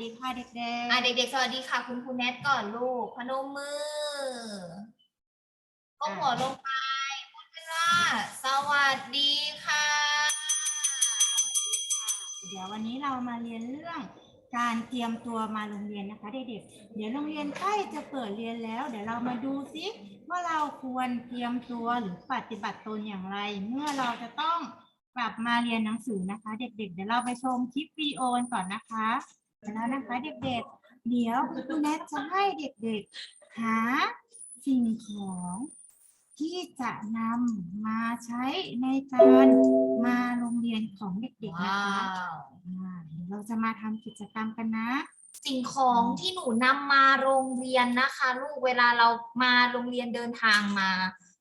ดีค่ะเด็กอะเด็กๆ สวัสดีค่ะ คุณครูแนทก่อนลูก พนมมือก้มหัวลงไปพูดขึ้นว่า สวัสดีค่ะๆเดี๋ยววันนี้เรามาเรียนเรื่องการเตรียมตัวมาโรงเรียนนะคะเด็กๆ เดี๋ยวโรงเรียนใกล้จะเปิดเรียนแล้ว เดี๋ยวเรามาดูซิว่าเราควรเตรียมตัวหรือปฏิบัติตนอย่างไร เมื่อเราจะต้องกลับมาเรียนหนังสือนะคะ เด็กๆ เดี๋ยวเราไปชมคลิปวิดีโอกันก่อนนะคะ แล้วนะคะเด็กๆ เดี๋ยวคุณแนทจะให้เด็กๆ หาสิ่งของที่จะนำมาใช้ในการมาโรงเรียนของเด็กๆ นะว้าคะวอ่าเดี๋ยวเราจะมาทำกิจกรรมกันนะ สิ่งของที่หนูนำมาโรงเรียนนะคะ ลูกเวลาเรามาโรงเรียนเดินทางมา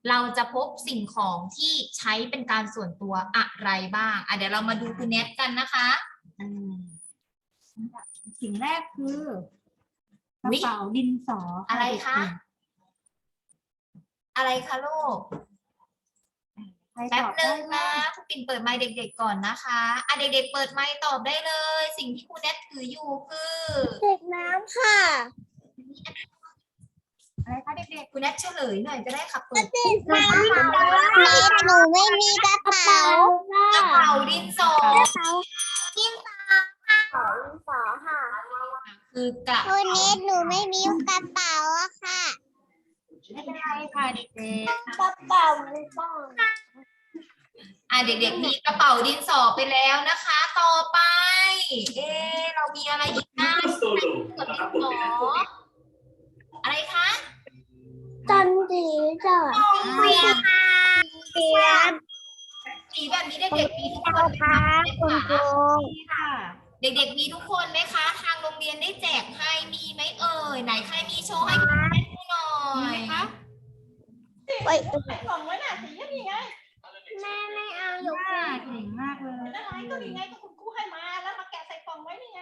เราจะพบสิ่งของที่ใช้เป็นการส่วนตัวอะไรบ้างอะเดี๋ยวเรามาดูคุณเนทกันนะคะ อืมสิ่ งแรกคือกระอุ๊ยเป๋าดินสอออะไรคะเด็กอะไรคะลูกๆใครแป๊ตบอบนึได้งบ้านะงคุณปิ่นเปิดไมค์เด็ก ๆ ก่อนนะคะอะเด็ก ๆ เปิดไมค์ตอบได้เลย สิ่งที่คุณเนทถืออยู่คือเด็กน้ำค่ะอะไรคะเด็กคุณเนทเฉลยหน่อยก็ได้ค่ะเปิดเด็กน้ำค่ะหนูไม่มีกระเป๋า กระเป๋าดินสอกระเป๋าดินสอ ค่ะกระเป๋าดินสอค่ะคือกระวันนี้หนูไม่มีกระเป๋าอะค่ะๆไม่เป็นไรค่ะเด็กกระเป๋าดินสออะเด็กๆมีกระเป๋าดินสอไปแล้วนะคะ ต่อไป เอ๊ะเรามีอะไรอีกนะ Solo กับดินนะครับสออะไรคะจันดีจ้ะเรียนเรียนสีแบบนี้เด็กๆมีทุกคนไหมค่ะคะคุณครูๆนี่ค่ะ เด็กๆ มีทุกคนไหมคะ ทางโรงเรียนได้แจกให้มีไหมเอ่ย ไหนใครมีโชว์ให้คุณแม่ดูหน่อมีไหมยคะไว้กล่องไว้น่ะสีนี่ไงแม่ไม่เอาหนูค่ะเก่งมากเลยนั่นไงก็นี่ไงก็คุณครูให้มาแล้วมาแกะใส่กล่องไว้นี่ไง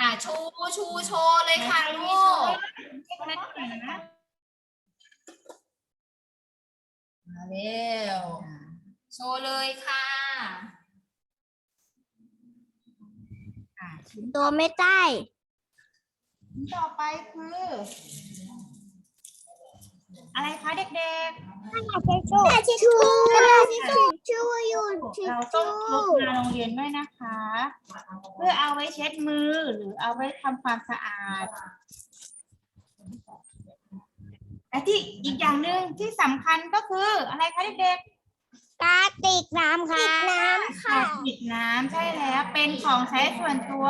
อะชูชูโชว์เลยค่ะลูกแม่เก่งนะมาเร็วโชว์เลยค่ะ อ่าชิ้นตัวไม่ได้ชิ้นต่อไปคือ อะไรคะเด็กกระดาษทิชชู่กระดาษทิชชู่กระดาษทิชชู่ชู่อยู่ทิๆชเราต้องชู่พกมาโรงเรียนด้วยนะคะ เพื่อเอาไว้เช็ดมือหรือเอาไว้ทำความสะอาดและที่อีกอย่างหนึ่งที่สำคัญก็คืออะไรคะเด็ก กระติกน้ำค่ะติกน้ำๆค่ะปิดน้ำใช่แล้ว เป็นของใช้ส่วนตัว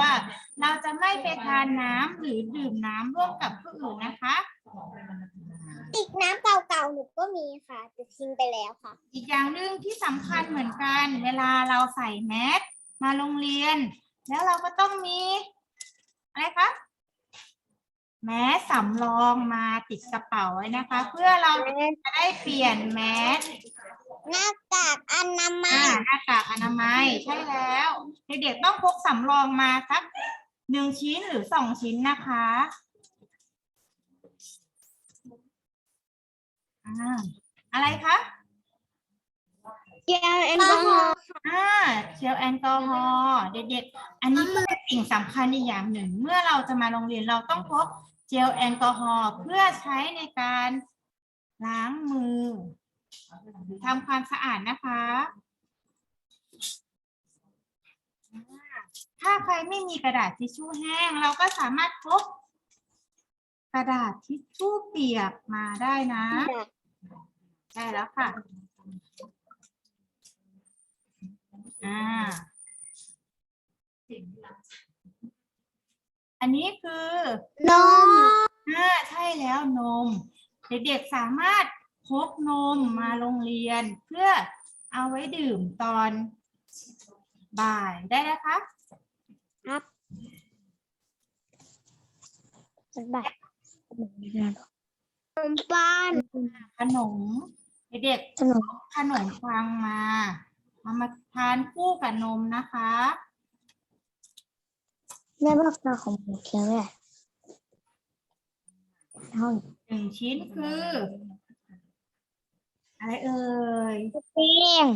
เราจะไม่ไปทานน้ำหรือดื่มน้ำร่วมกับผู้อื่นนะคะ ติกน้ำเก่าๆหนูก็มีค่ะแต่ทิ้งไปแล้วค่ะอีกอย่างหนึ่งที่สำคัญเหมือนกัน เวลาเราใส่แมสมาโรงเรียน แล้วเราก็ต้องมี อะไรคะแมสสำรองมาติดกระเป๋าไว้นะคะ เพื่อเราจะได้เปลี่ยนแมส หน้ากากอนามัอ่ายหน้ากากอนามัยใช่แล้วเด็กๆต้องพกสำรองมาสักหนึ่งชิ้นหรือสองชิ้นนะคะอ่าอะไรคะเจลแอลกอฮอล์อ่าเจลแอลกอฮอล์เด็กๆ อันนี้ก็เป็นสิ่งสำคัญอีกอย่างหนึ่ง เมื่อเราจะมาโรงเรียนเราต้องพกเจลแอลกอฮอล์เพื่อใช้ในการล้างมือหรือ ทำความสะอาดนะคะอ่าถ้าใครไม่มีกระดาษทิชชู่แห้ง เราก็สามารถพกกระดาษทิชชู่เปียกมาได้นะใช่แล้วค่ะ อ่า อันนี้คือนมอ่าใช่แล้วนม เด็กๆสามารถ พกนมมาโรงเรียนเพื่อเอาไว้ดื่มตอนบ่ายได้นะคะครับแบบนมป้านขนมเด็กขนมๆขนมฟังมาเอามาทานคู่กับนมนะคะแม่บอกเราของหมูเคี้ยวเลยห้องหนึ่งชิ้นคือ อะไรเอ่ยเตียง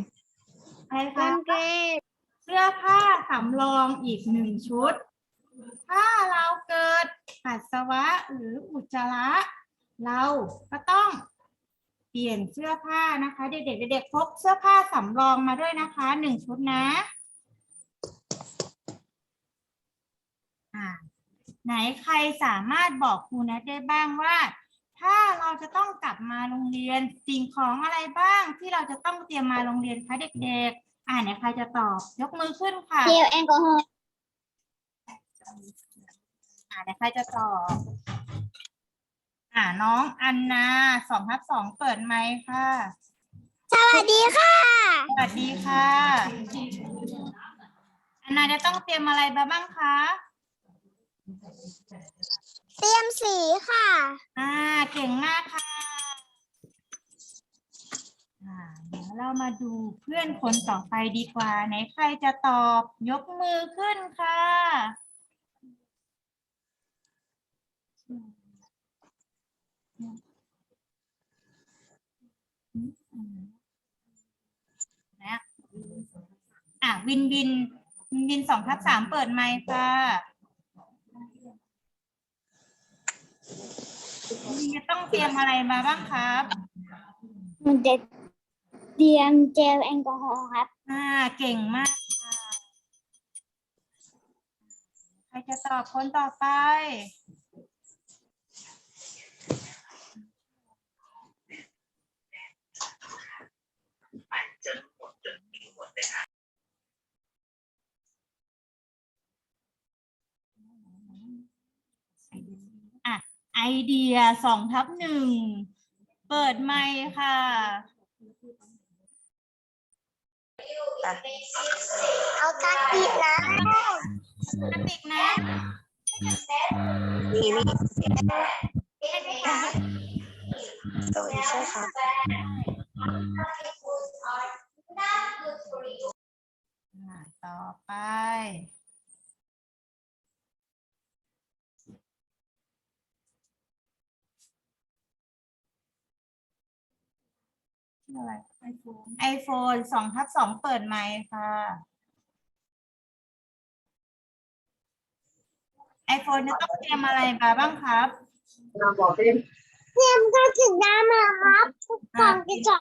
อะไรกาคะงเกงเสื้อผ้าสำรองอีกหนึ่งชุด ถ้าเราเกิดปัสสาวะหรืออุจจาระเราก็ต้องเปลี่ยนเสื้อผ้านะคะ เด็กๆเด็กๆพกเสื้อผ้าสำรองมาด้วยนะคะหนึ่งชุดนะอ่าไหนใครสามารถบอกครูแนทได้บ้างว่า ถ้าเราจะต้องกลับมาโรงเรียนสิ่งของอะไรบ้างที่เราจะต้องเตรียมมาโรงเรียนคะเด็กๆ อ่าไหนใครจะตอบ ยกมือขึ้นค่ะเจลแอลกอฮอล์อ่าไหนใครจะตอบ อ่าน้องอันนาสองทับสองเปิดไมค์ค่ะ สวัสดีค่ะ สวัสดีค่ะ อันนาจะต้องเตรียมอะไรมาบ้างคะ เตรียมสีค่ะ อ่า เก่งมากค่ะอ่าเดี๋ยวเรามาดูเพื่อนคนต่อไปดีกว่า ไหนใครจะตอบยกมือขึ้นค่ะ นะอะวินวินวินวินสองทับสามเปิดไมค์ค่ะวิน จะต้องเตรียมอะไรมาบ้างครับมันจะเตรียมเจลแอลกอฮอล์ครับอ่าเก่งมากค่ะใครจะตอบคนต่อไป อะ ไอเดียสองทับหนึ่งเปิดไมค์ค่ะเอาตาติดนะกระติกนะทีวีสวัสดีใช่ค่ะอ่าต่อไป ชื่ออะไรไอโฟนไอโฟนสองทับสองเปิดไมค์ค่ะไอโฟนจะต้องเตรียมอะไรมาบ้างครับเตรียมกระติกน้ำมาครับกล่องกระจก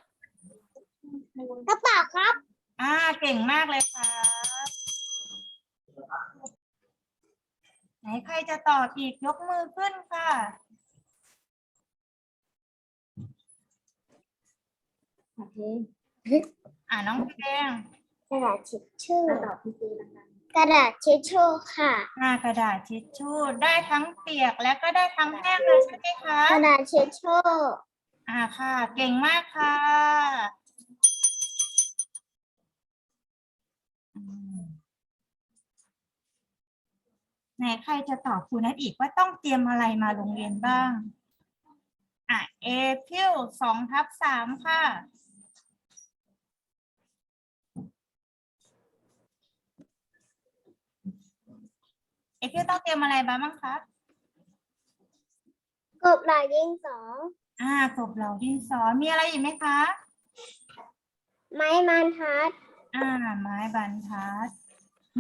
กระเป๋าครับ อ่าเก่งมากเลยครับไหนใครจะตอบอีกยกมือขึ้นค่ะ อ่าน้องเพลงกระดาษเช็ดชู่กระดาษเช็ดชู่ค่ะหน้ากระดาษทิชชู่ได้ทั้งเปียกและก็ได้ทั้งแห้งเลยใช่ไหมคะกระดาษเช็ดชู่อ่าค่ะ เก่งมากค่ะอืมไหนใครจะตอบครูนัทอีกว่าต้องเตรียมอะไรมาโรงเรียนบ้าง อะเอพิวสองทับสามค่ะ เอพิวต้องเตรียมอะไรมาบ้างครับ กบหลายดินสออ่ากบเหล่าดินสอมีอะไรอีกไหมคะ ไม้บรรทัดอ่า ไม้บรรทัด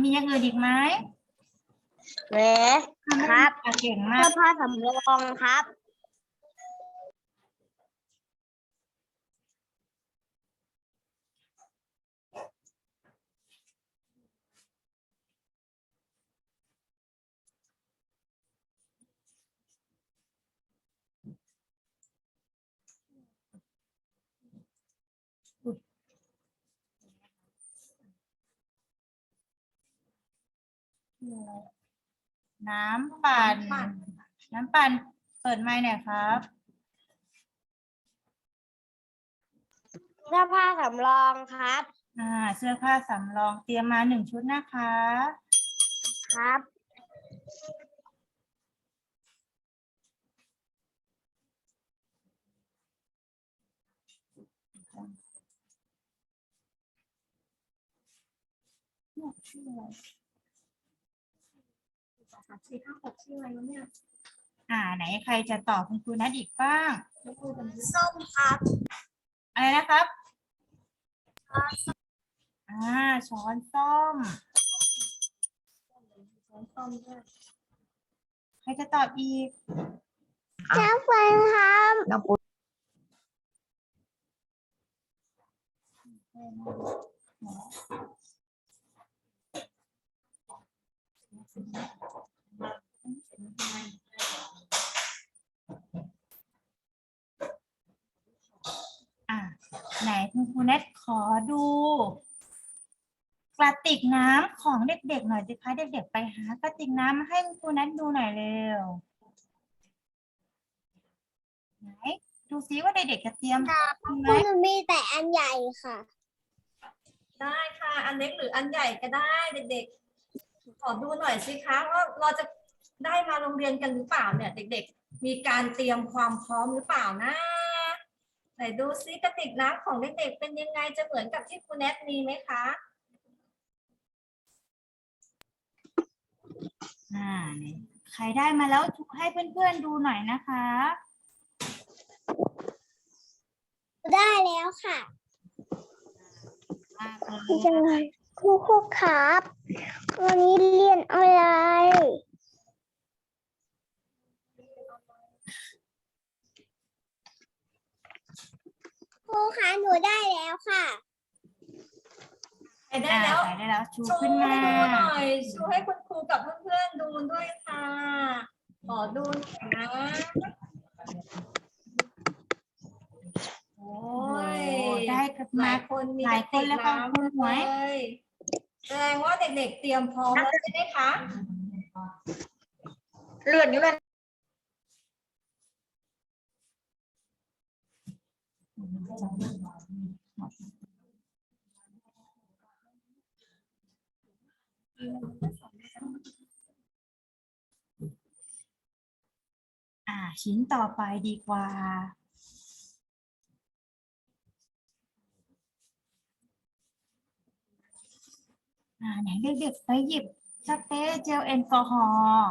มีอย่างอื่นอีกไหมเวสครับ อะเก่งมาเสื้อกผ้าสำรองครับ น้ำปั่น น้ำปั่น เปิดไมค์หน่อยครับ เสื้อผ้าสำรองครับ อ่า เสื้อผ้าสำรองเตรียมมาหนึ่งชุดนะคะ ครับชื่อ อะไรสี่ห้าหกชื่ออะไรวะเนี่ยอ่า ไหนใครจะตอบคุณครูนัดอีกบ้าง ส้มครับอะไรนะครับ อ่า ช้อนส้มซ่อมด้วยใครจะตอบอีก เจ้าฟันครับน้องปู อะไหนคุณครูเน็ตขอดู กระติกน้ำของเด็กๆหน่อยสิคะเด็กๆไปหากระติกน้ำมาให้คุณครูเน็ตดูหน่อยเร็วไหนดูซิว่าเด็กๆจะเตรียมพร้อมไหมคุณมีแต่อันใหญ่ค่ะ ได้ค่ะ อันเล็กหรืออันใหญ่ก็ได้เด็กๆ ขอดูหน่อยสิคะว่าเราจะ ได้มาโรงเรียนกันหรือเปล่าเนี่ย เด็ก ๆ มีการเตรียมความพร้อมหรือเปล่านะไหนดูซิกระติกน้ำของเด็กๆเป็นยังไงจะเหมือนกับที่คุณแนทมีไหมคะอ่าเนี่ยใครได้มาแล้วให้เพื่อนๆดูหน่อยนะคะ ได้แล้วค่ะมากเลยจังเลยครูครูครับ วันนี้เรียนอะไร รูคะหนูได้แล้วค่ะใครได้อ่าแล้วใครได้แล้วชูชูขึ้นมาให้ดูหน่อยชูให้คุณครูกับเพื่อนๆดูด้วยค่ะขอดูหน่อยนะโอ้โอ้ยได้กับหมา ลายคนมีหลายคนแล้วค่ะกระติคุณหมวย น้ำเลยแสดงว่าเด็กๆเตรียมพร้อมแล้วใช่ไหมคะ เลื่อนอยู่เลย อ่าชิ้นต่อไปดีกว่า อ่าไหนเด็กๆไปหยิบสเปรย์เจลแอลกอฮอล์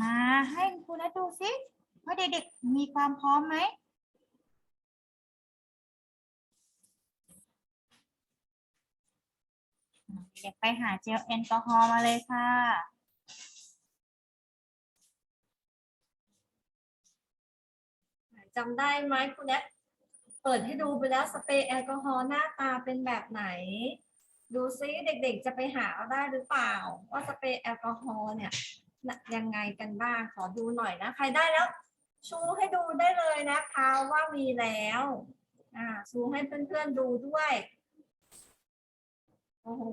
มาให้ครูนัทดูสิว่าเด็กๆมีความพร้อมไหมอ่า เด็กไปหาเจลแอลกอฮอล์มาเลยค่ะ จำได้ไหมคุณแนทเปิดให้ดูไปแล้วสเปรย์แอลกอฮอล์หน้าตาเป็นแบบไหน ดูซิเด็กๆจะไปหาเอาได้หรือเปล่า ว่าสเปรย์แอลกอฮอล์เนี่ยยังไงกันบ้างขอดูหน่อยนะ ใครได้แล้ว ชูให้ดูได้เลยนะคะว่ามีแล้ว อ่าชูให้เพื่อนๆดูด้วย โอ้โห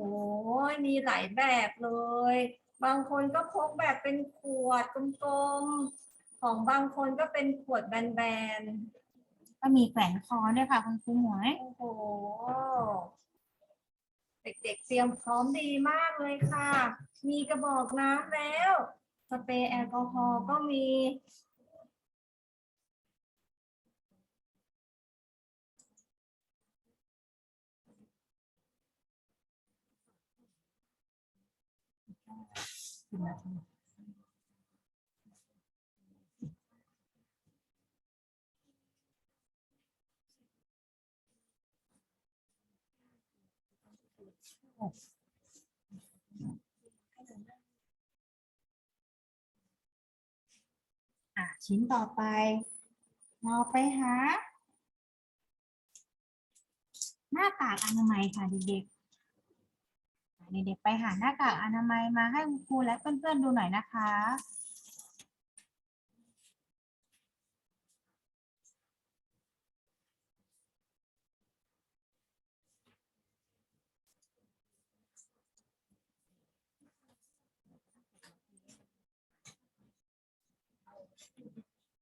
มีหลายแบบเลย บางคนก็พกแบบเป็นขวดกลมๆ ของบางคนก็เป็นขวดแบนก็มีแขวนคอด้วยค่ะคุณครูหมวย ๆ โอ้โห เด็กๆ เตรียมพร้อมดีมากเลยค่ะ มีกระบอกน้ำแล้ว สเปรย์แอลกอฮอล์ก็มี ชิ้นต่อไป เราไปหา หน้ากากอนามัยค่ะเด็กๆ เด็กๆไปหาหน้ากากอนามัยมาให้คุณครูและเพื่อนๆดูหน่อยนะคะ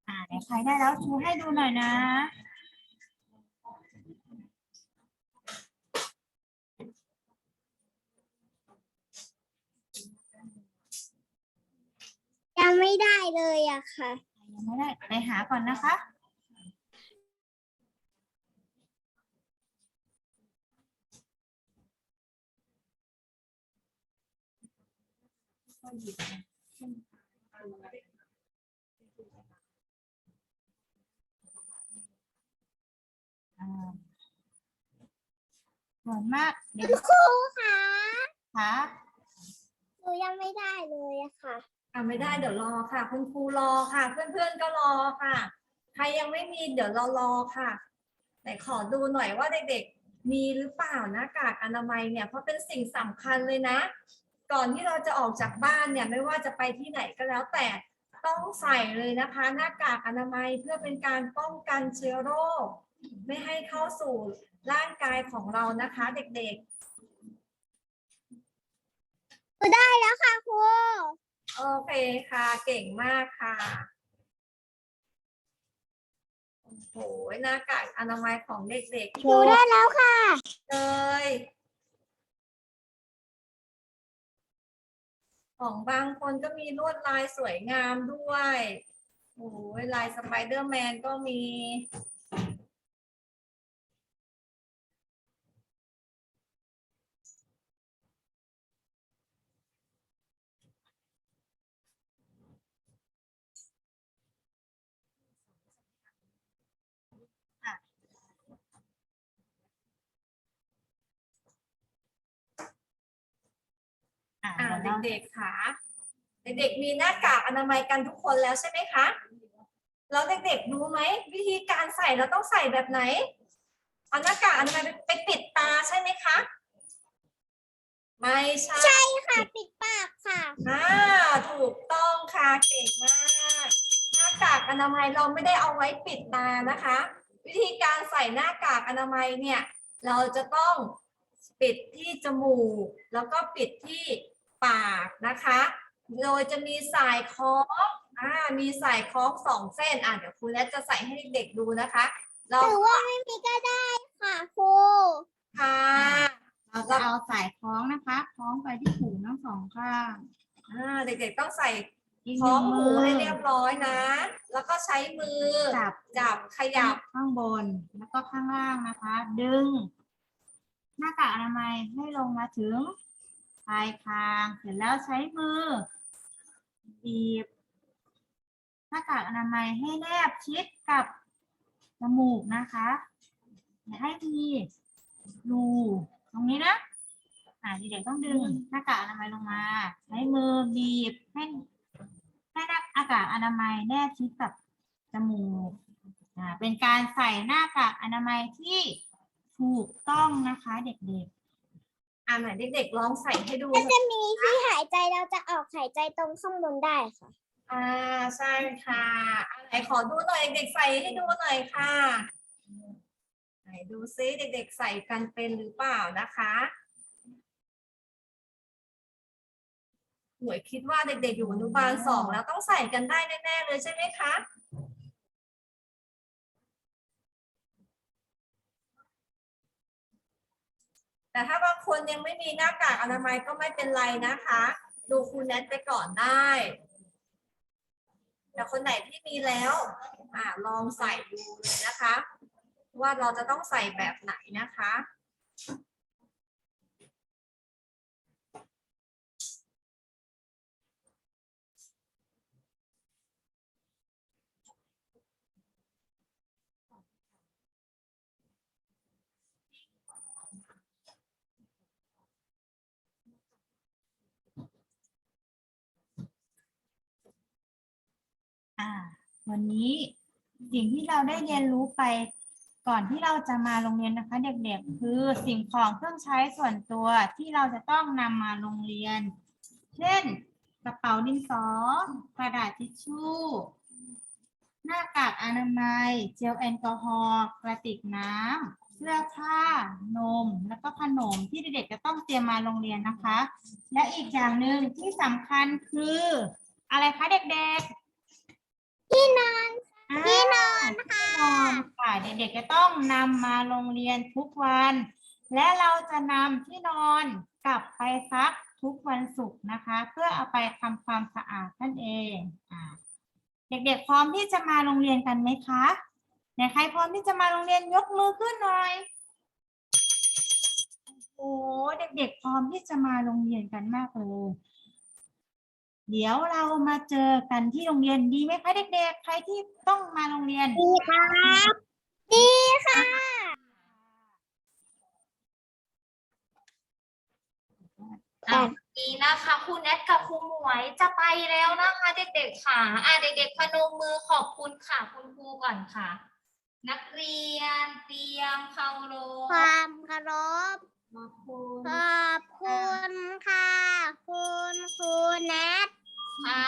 ไหนใครได้แล้วชูให้ดูหน่อยนะ ยังไม่ได้เลยอะค่ะ ยังไม่ได้ไปหาก่อนนะคะอ่าส่วนมากเด็กครูค่ะคะ หนูยังไม่ได้เลยอะค่ะ อะไม่ได้เดี๋ยวรอค่ะ คุณครูรอค่ะ เพื่อนๆก็รอค่ะ ใครยังไม่มีเดี๋ยวรารอค่ะไหนขอดูหน่อยว่าเด็กๆมีหรือเปล่าหน้ากากอนามัยเนี่ยเพราะเป็นสิ่งสำคัญเลยนะ ก่อนที่เราจะออกจากบ้านเนี่ยไม่ว่าจะไปที่ไหนก็แล้วแต่ต้องใส่เลยนะคะ หน้ากากอนามัยเพื่อเป็นการป้องกันเชื้อโรค ไม่ให้เข้าสู่ร่างกายของเรานะคะ เด็กๆได้แล้วค่ะครู โอเคค่ะ เก่งมากค่ะ โอ้โหหน้ากากอนามัยของเด็กๆหนูได้แล้วค่ะเลย ของบางคนก็มีลวดลายสวยงามด้วย โอ้ยลายสไปเดอร์แมนก็มี เดี๋ยวเราเด็กๆค่ะเด็กๆมีหน้ากากอนามัยกันทุกคนแล้วใช่ไหมคะแล้วเด็กๆรู้ไหมวิธีการใส่เราต้องใส่แบบไหนเอาหน้ากากอนามัยไปปิดตาใช่ไหมคะไม่ใช่ใช่ค่ะปิดปากค่ะอ่าถูกต้องค่ะเก่งมากหน้ากากอนามัยเราไม่ได้เอาไว้ปิดตานะคะ วิธีการใส่หน้ากากอนามัยเนี่ย เราจะต้องปิดที่จมูก แล้วก็ปิดที่ ปากนะคะ โดยจะมีสายคล้องอ่ามีสายคล้องสองเส้น อะเดี๋ยวครูแนทจะใส่ให้เด็กๆดูนะคะ เราหรือว่าไม่มีก็ได้ค่ะครูค่ะเราจะเอาสายคล้องนะคะ คล้องไปที่หูทั้งสองข้างอ่าเด็กๆต้องใส่อีกคหล้อนึ่งงหูมือให้เรียบร้อยนะ แล้วก็ใช้มือจับจับขยับข้างบนแล้วก็ข้างล่างนะคะ ดึง หน้ากากอนามัยให้ลงมาถึง ปลายคาง เสร็จแล้วใช้มือบีบหน้ากากอนามัยให้แนบชิดกับจมูกนะคะอย่าให้มีรูตรงนี้นะอ่าเด็กๆต้องดึงหน้ากากอนามัยลงมา ใช้มือบีบให้ให้หน้าอากาศอนามัยแนบชิดกับจมูกอ่าเป็นการใส่หน้ากากอนามัยที่ถูกต้องนะคะเด็กๆ อ่าไหนเด็กๆลองใส่ให้ดูก็จะมีที่หายใจเราจะออกหายใจตรงข้างบนได้ค่ะ อ่าใช่ค่ะอ่าไหนขอดูหน่อยเด็กๆใส่ให้ดูหน่อยค่ะ ไหนดูซิเด็กๆใส่กันเป็นหรือเปล่านะคะหน่วยคิดว่าเด็กๆอยู่อนุบาลสองแล้วต้องใส่กันได้แน่ๆเลยใช่ไหมคะ แต่ถ้าบางคนยังไม่มีหน้ากากอนามัยก็ไม่เป็นไรนะคะ ดูครูแนทไปก่อนได้ แต่คนไหนที่มีแล้วอ่าลองใส่ดูเลยนะคะ ว่าเราจะต้องใส่แบบไหนนะคะ อ่า วันนี้สิ่งที่เราได้เรียนรู้ไป ก่อนที่เราจะมาโรงเรียนนะคะ เด็กๆ คือสิ่งของเครื่องใช้ส่วนตัวที่เราจะต้องนำมาโรงเรียน เช่น กระเป๋าดินสอ กระดาษทิชชู่ หน้ากากอนามัย เจลแอลกอฮอล์กระติกน้ำเสื้อผ้านม แล้วก็ขนมที่เด็กๆจะต้องเตรียมมาโรงเรียนนะคะ และอีกอย่างหนึ่งที่สำคัญคือ อะไรคะเด็กๆ ที่นอนอ่าที่นอนค่ะที่นอนค่ะ เด็กๆจะต้องนำมาโรงเรียนทุกวัน และเราจะนำที่นอนกลับไปซักทุกวันศุกร์นะคะ เพื่อเอาไปทำความสะอาดนั่นเองอ่าเด็กๆพร้อมที่จะมาโรงเรียนกันไหมคะไหนใครพร้อมที่จะมาโรงเรียนยกมือขึ้นหน่อยโอ้โหเด็กๆพร้อมที่จะมาโรงเรียนกันมากเลย เดี๋ยวเรามาเจอกันที่โรงเรียนดีไหมคะเด็กๆ ใครที่ต้องมาโรงเรียน ดีครับ ดีค่ะ อะนี้นะคะครูแนทกับครูหมวยจะไปแล้วนะคะ เด็กๆค่ะ อะเด็กๆพนมมือขอบคุณค่ะ คุณครูก่อนค่ะ นักเรียนเตรียมเคารพความเคารพ ขอบคุณ ขอบคุณค่ะ คุณครูแนท ค่ะ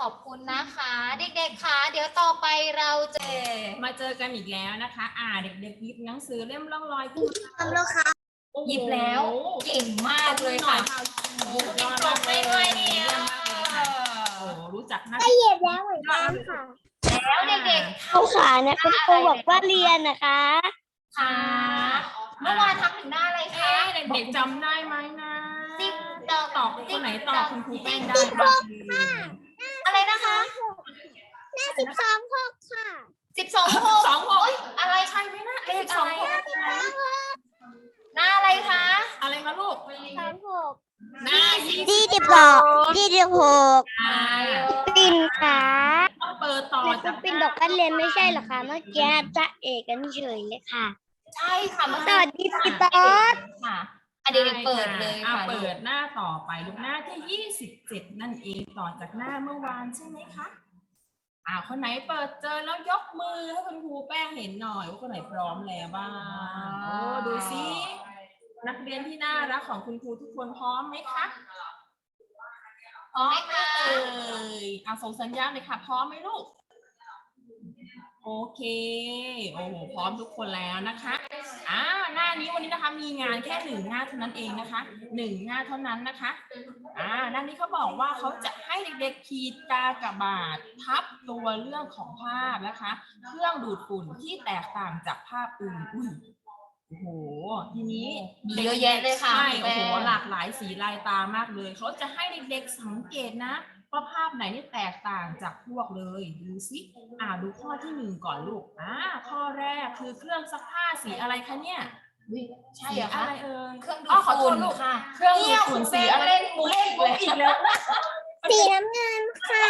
ขอบคุณนะคะ เด็กๆค่ะเดี๋ยวต่อไปเราจะ มาเจอกันอีกแล้วนะคะ อ่าเด็กๆหยิบหนังสือเล่มร่องรอยขึ้นมาทำแล้วค่ะโอ้โหยิบแล้ว เก่งมากเลยค่ะโอ้โหมีปรบมือด้วยเนี่ยโอ้โหรู้จักหน้าก็เหยียบแล้วเหมือนกันค่ะ แล้วเด็กเข้าขานะคุณครูบอกว่าเรียนนะคะๆค่ะเมื่อวานทำถึงหน้าอะไรคะเอ๊ะเด็กๆจำได้ไหมนะ ติ๊กตอกตอบคนไหนตอบคุณครูแป้งได้บ้างอะไรนะคะหน้าสิบสองหกค่ะสิบสองหกสองหกอะไรใช่ไหมนะเลขสองอะไรหอะกหน้าอะไรคะอะไรคะลูกสองหกหน้ายี่สิบที่สิบสองที่สิบหกอ่าปิ่นขาต้องเปิดต่อแต่คุจากณปิ่นบอกว่าเรียนไม่ใช่เหรอคะเมื่อกี้จะเอกกันเฉยเลยค่ะ ใช่ค่ะเมื่อสกี้วัสดีพี่ต๊อดค่ะ อะเด็กๆเปิดเลยอะค่ะเปิดหน้าต่อไปลูกหน้าที่ยี่สิบเจ็ดนั่นเองต่อจากหน้าเมื่อวานใช่ไหมคะอ่าคนไหนเปิดเจอแล้วยกมือให้คุณครูแป้งเห็นหน่อยว่าคนไหนพร้อมแล้วบ้างโอ้ดูสินักเรียนที่น่ารักของคุณครูทุกคนพร้อมไหมคะพร้อมไหมเอ่ยเอาส่งสัญญาณเลยค่ะพร้อมไหมลูก โอเค โอ้โห พร้อมทุกคนแล้วนะคะ อ่า หน้านี้วันนี้นะคะ มีงานแค่หนึ่งหน้าเท่านั้นเองนะคะ หนึ่งหน้าเท่านั้นนะคะ อ่า หน้านี้เขาบอกว่าเขาจะให้เด็กๆขีดกากบาททับตัวเรื่องของภาพนะคะ เครื่องดูดฝุ่นที่แตกต่างจากภาพอื่นอุ้ยโอ้โห ทีนี้มีเยอะแยะเลยค่ะใช่คุณโอ้แป้โหงหลากหลายสีลายตามากเลย เขาจะให้เด็กๆสังเกตนะ ว่าภาพไหนนี่แตกต่างจากพวกเลยดูสิอ่าดูข้อที่หนึ่งก่อนลูกอ่าข้อแรกคือเครื่องซักผ้าสีอะไรคะเนี่ยใช่เหรอสีคะอะไรเอ่ยเครื่องดูอ๋อดขอโทฝุ่ษนลูกค่ะเครื่องดูเนี่ยดฝุ่นคุณสีแป้งอะไรเล่นมุกเล่นมุกอีกแล้วสีน้ำเงินค่ะ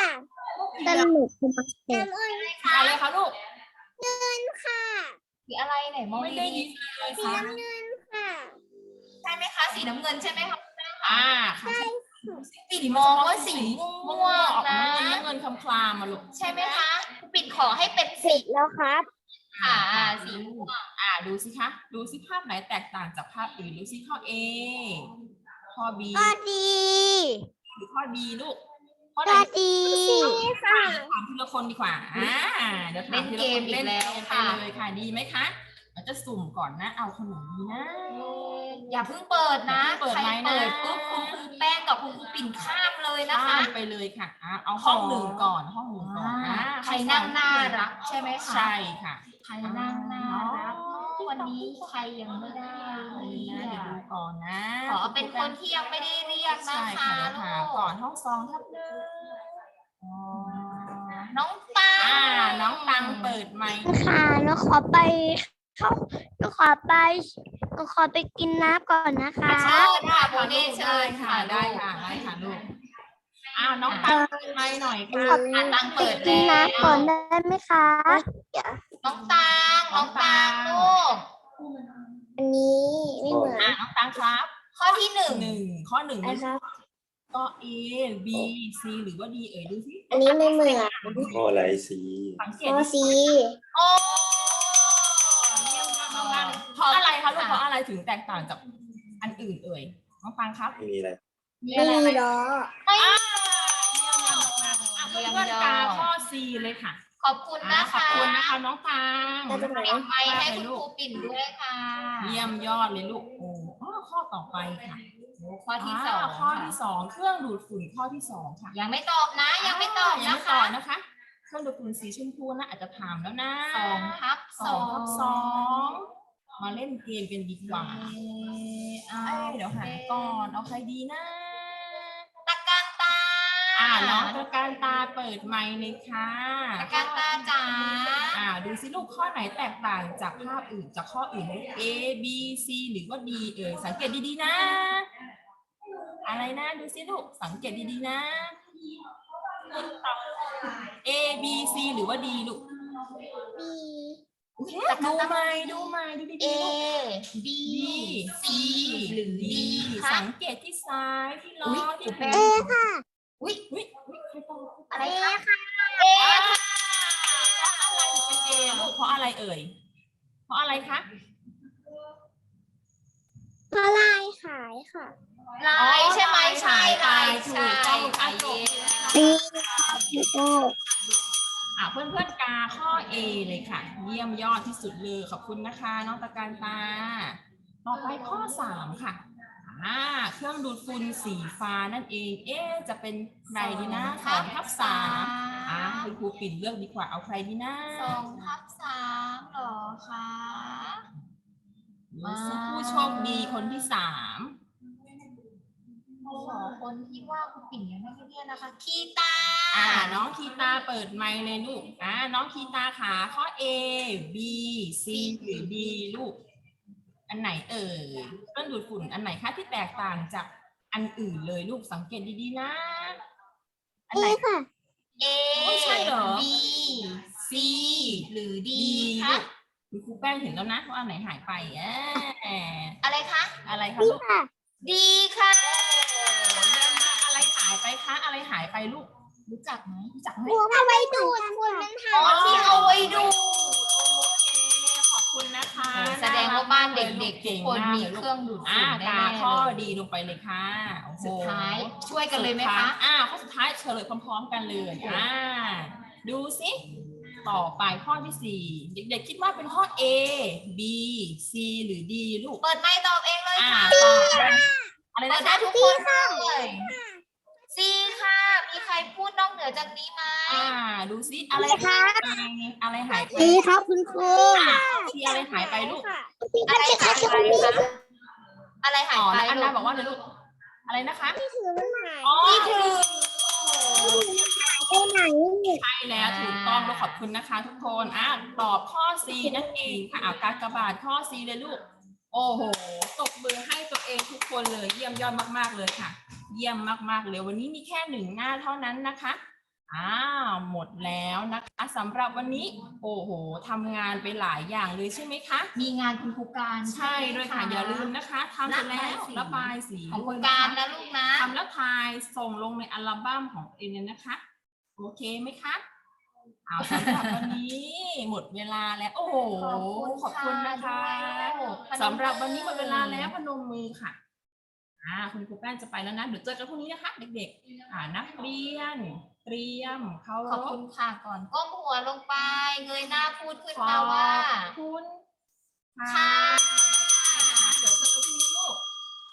สนุกมากเลยน้ำเงินอะไรคะลูกค่ะสีอะไรไหนมองไม่ได้ยินเลยสีค่ะน้ำเงินค่ะใช่ไหมคะสีน้ำเงินใช่ไหมคะอ่าค่ะ ปิ่นมองว่าสีม่วงออกนะน้ำเงินคำคลามมาลูกใช่ไหมคะปิ่นขอให้เป็นสีสิแล้วครับค่ะอ่าสีม่วงอ่าดูสิคะดูสิภาพไหนแตกต่างจากภาพอื่นดูสิข้อ A ข้อ B ก็ดีหรือข้อ D ลูกข้อไหนก็ดีค่ะถามทีละคนดีกว่าอ่าเดี๋ยวถามทีละคนเล่นเกมไปเลยค่ะดีไหมคะเราจะสุ่มก่อนนะเอาคนไหนดีนะ อย่าเพิ่งเปิดนะอย่าเพิ่งเปิดใครไมค์นะ เปิดปุ๊บคุณครูแป้งกับคุณครูปิ่นข้ามเลยนะคะข้ามไปเลยค่ะอะเอาห้องหนึ่งก่อนห้องหนึ่งก่อนอ่าใครนั่งน่ารักใช่ไหมคะ ใช่ค่ะใครนั่งน่ารักวันนี้ใครยังไม่ได้นะเดี๋ยวดูก่อนนะขอเป็นคนที่ยังไม่ได้เรียกนะใช่คะค่ะเดี๋ยวถามลูก่อนห้องสองทับหนึ่งน้องตังอ่าน้องตังเปิดไมค์ค่ะหนูขอไป เข้าหนูขอไปหนูขอไปกินน้ำก่อนนะคะ เชิญค่ะโบค่ะเน่เชิญค่ะได้ค่ะได้ค่ะลูกอ้าวน้องตังเปิดไมค์หน่อยค่ะอะตังเปิดกินแล้วน้ำก่อนได้ไหมคะน้องตังน้องตังลูกอันนี้ไม่เหมือนอ่าน้องตังครับ ข้อที่หนึ่งหนึ่งข้อหนึ่งนะครับก็ A B C หรือว่า D เอ่ยดูสิอันนี้ไม่เหมือนข้ออะไรสีสังเกข้ตอดูสีโอ้เยี่ยมมากมากๆเพราะอะไรคะลูกเพราะอะไรถึงแตกต่างจากอันอื่นเอ่ยน้องตังครับไม่มีอะไรไม่มีล้อไม่อ่าเยี่ยมมากมากๆอะเพื่อนๆกาข้อ C เลยค่ะ ขอบคุณอ่านะขอบคะคุณนะคะน้องตังแล้วตรงไหนปิดไมค์ให้คุณครูปิ่นด้วยค่ะเยี่ยมยอดเลยลูกโอ้อ้อข้อต่อไปค่ะข้อที่สองาข้อที่สองเครื่องดูดฝุ่นข้อที่สองค่ะยังไม่ตอบนะ ยังไม่ตอบยังนะไม่ตคะอบนะคะ เครื่องดูดฝุ่นสีชมพูนะอาจจะถามแล้วนะสองทับสสอองงทับสอง มาเล่นเกมกันดีกว่าเอ่อเอาเอ้ยเดี๋ยวหาก่อน เอาใครดีนะ ตะการตาอ่าน้องตะการตาเปิดไมค์เลยค่ะ ตะการตาจ๋าอ่าดูสิลูกข้อไหนแตกต่างจากภาพอื่นจากข้ออื่น A B C หรือว่า D เอ่ยสังเกตดีๆนะ อะไรนะดูสิลูกสังเกตดีๆนะ A B C หรือว่า D ลูกบี D จาก ดูนั้นไหมดูไหมดูดี A ๆ B B C หรือ D คะสังเกตที่ซ้ายที่ล้ออุ๊ยที่แปลเอ ค่ะอุ้ยอุ๊ยอุ๊ยใครตอบอะไรคะเออ่าเพราะอะไรถึงเป็นเอลูกเพราะอะไรเอ่ย เพราะอะไรคะพลายขายค่ะ ลายใช่ไหมใช่ลายถูใช่กต้องค่ะอะจเย้บโอ้ อะเพื่อนเพื่อนๆกาข้อ A เลยค่ะ เยี่ยมยอดที่สุดเลยขอบคุณนะคะน้องตะการตา ต่อไปข้อ 3 ค่ะอ่าเครื่องดูดฝุ่นสีฟ้านั่นเอง เอ๊ะจะเป็นใครดีนะสองทับสามอ่าคุณครูปิ่นเลือกดีกว่าเอาใครดีนะสองทับสามเหรอคะดูสิผู้โชคดีคนที่สามข อคนที่ว่าคุณปิ่นยังไม่ได้เรียนนะคะ คีตาอ่าน้องคีตาเปิดไมค์เลยลูกอ่าน้องคีตาขาข้อ A B C หรือ D ลูก อันไหนเอ่ยเครื่องดูดฝุ่นอันไหนคะที่แตกต่างจากอันอื่นเลยลูกสังเกตดีๆนะ อันเอไหน ค่ะ A ไม่ใช่เหรอ B C หรือ D ดีคะลูกคุณครูแป้งเห็นแล้วนะว่าอันไหนหายไปแอะอะไรคะ อะไรคะนี่ลูกค่ะ D ค่ะ อะไรหายไปลูก รู้จักไหมรู้จักไหมหัวเอาไว้ดูดฝุ่นมันหาอ๋อที่เอาไว้ดูโอเคขอบคุณนะคะแสดงว่าบ้านเด็กๆทุกคนมีเครื่องดูดอ่าฝุ่นแน่กาๆข้อเลยดีลงไปเลยค่ะโอ้โหสุดท้ายช่วยกันเลยไหมคะ อ่าข้อสุดท้ายเฉลยพร้อมๆ กันเลยอ่าดูสิต่อไปข้อที่สี่เด็กๆคิดว่าเป็นข้อ A B C หรือ D ลูกเปิดไมค์ตอบเองเลยอ่าค่ะต่อไปอะไรเปินะดได้คะทุกคนเลยซีค่ะมีใค รพูดนอกเหนือจากนี้ไหมอ่า ดูสิอะไรหายไปอะไรหายไปดีครับคุณครูทีอะไรหายไปลูก อะไรหายไปคะอะไรหายอ๋อไปแล้วอันลูดากบอกว่าอะไรลูก อะไรนะคะที่ถือมันหายอ๋อนี่คือไปไหนใช่แล้วถูกต้องเราขอบคุณนะคะทุกคนอะตอบข้อ C นั่นเองค่ะเอาการกระบาดข้อ C เลยลูก โอ้โหตบมือให้ตัวเองทุกคนเลยเยี่ยมยอดมาก ๆ เลยค่ะ เยี่ยมมากๆเลยวันนี้มีแค่หนึ่งหน้าเท่านั้นนะคะอ้าวหมดแล้วนะคะสำหรับวันนี้โอ้โหทำงานไปหลายอย่างเลยใช่ไหมคะมีงานคุณครูการใช่ด้วยค่ะอย่าลืมนะคะทำเสร็จแล้วระบายสีของคุณด้วยการนะคะนะลูกนะทำแล้วถ่ายส่งลงในอัลบั้มของเอ็นเลยนะคะโอเคไหมคะเอาสำหรับวันนี้หมดเวลาแล้ว โอ้โหขอบคุณนะคะด้วยสำหรับวันนี้หมดเวลาแล้วพนมมือค่ะ อ่าคุณครูแป้งจะไปแล้วนะเดี๋ยวเจอกันพรุ่งนี้นะคะเด็กๆอ่านักเรียน เตรียมเคาขรอบพคุณค่ะก่อนก้มหัวลงไป เงยหน้าพูดขึ้นขอมาว่าบคุณค่ะค่ะ